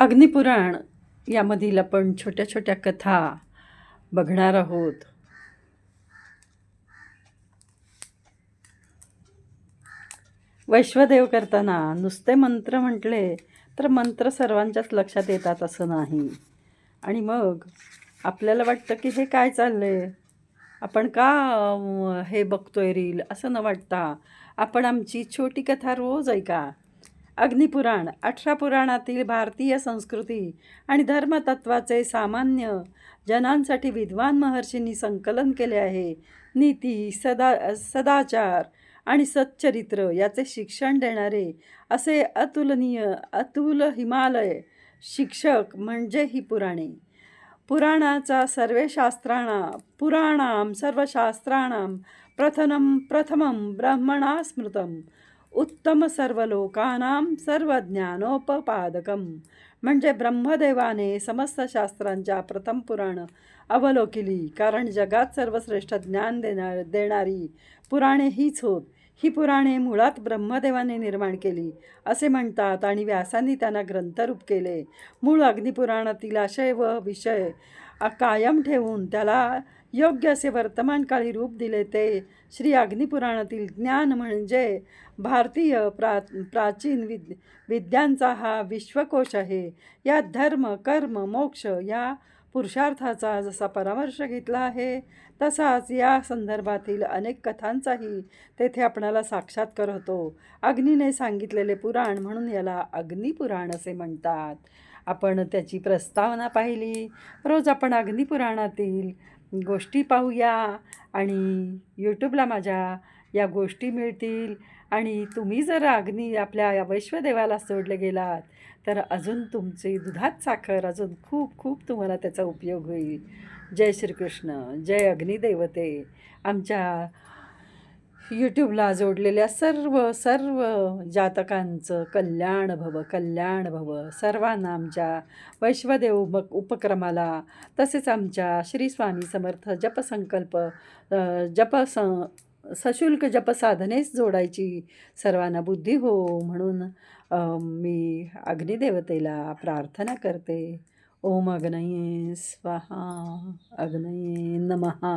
अग्निपुराण यामधील आपण छोट्या छोट्या कथा बघणार आहोत. वैश्वदेव करताना नुसते मंत्र म्हटले तर मंत्र सर्वांच्याच लक्षात येतात असं नाही. आणि मग आपल्याला वाटतं की हे काय चाललं आहे आपण का हे बघतोय रील? असं न वाटता आपण आमची छोटी कथा रोज ऐका. अग्निपुराण अठरा पुराणातील भारतीय संस्कृती आणि धर्मतत्वाचे सामान्य जनांसाठी विद्वान महर्षींनी संकलन केले आहे. नीती सदा सदाचार आणि सच्चरित्र याचे शिक्षण देणारे असे अतुलनीय अतुल हिमालय शिक्षक म्हणजे ही पुराणे. पुराणाचा सर्वे शास्त्राणा पुराणां सर्वशास्त्राणां प्रथमं प्रथमं ब्रह्मणा स्मृतम उत्तम सर्वलोकानां सर्वज्ञानोपपादकम. म्हणजे ब्रह्मदेवाने समस्त शास्त्रांच्या प्रथम पुराण अवलोकिली. कारण जगात सर्वश्रेष्ठ ज्ञान देणार देणारी पुराणे हीच होत. ही पुराणे मुळात ब्रह्मदेवाने निर्माण केली असे म्हणतात आणि व्यासांनी त्यांना ग्रंथरूप केले. मूळ अग्निपुराणातील आशय व विषय कायम ठेवून त्याला योग्य असे वर्तमानकाळी रूप दिले ते श्री अग्निपुराणातील ज्ञान म्हणजे भारतीय प्रा प्राचीन विद विद्यांचा हा विश्वकोश आहे. यात धर्म कर्म मोक्ष या पुरुषार्थाचा जसा परामर्श घेतला आहे तसाच या संदर्भातील अनेक कथांचाही तेथे आपणाला साक्षात्कार होतो. अग्नीने सांगितलेले पुराण म्हणून याला अग्निपुराण असे म्हणतात. आपण त्याची प्रस्तावना पाहिली. रोज आपण अग्निपुराणातील गोष्टी पाहूया आणि यूट्यूबला माझ्या या गोष्टी मिळतील. आणि तुम्ही जर अग्नी आपल्या या वैश्वदेवाला सोडले गेलात तर अजून तुमची दुधात साखर अजून खूप खूप तुम्हाला त्याचा उपयोग होईल. जय श्रीकृष्ण. जय अग्निदेवते आमच्या यूट्यूबला जोडलेल्या सर्व सर्व जातकांचं कल्याण भव कल्याण भव. सर्वांना आमच्या वैश्वदेव मग उपक्रमाला तसेच आमच्या श्री स्वामी समर्थ जपसंकल्प जप सशुल्क जपसाधनेस जोडायची सर्वांना बुद्धी हो म्हणून मी अग्निदेवतेला प्रार्थना करते. ओम अग्नये स्वाहा अग्नये नमहा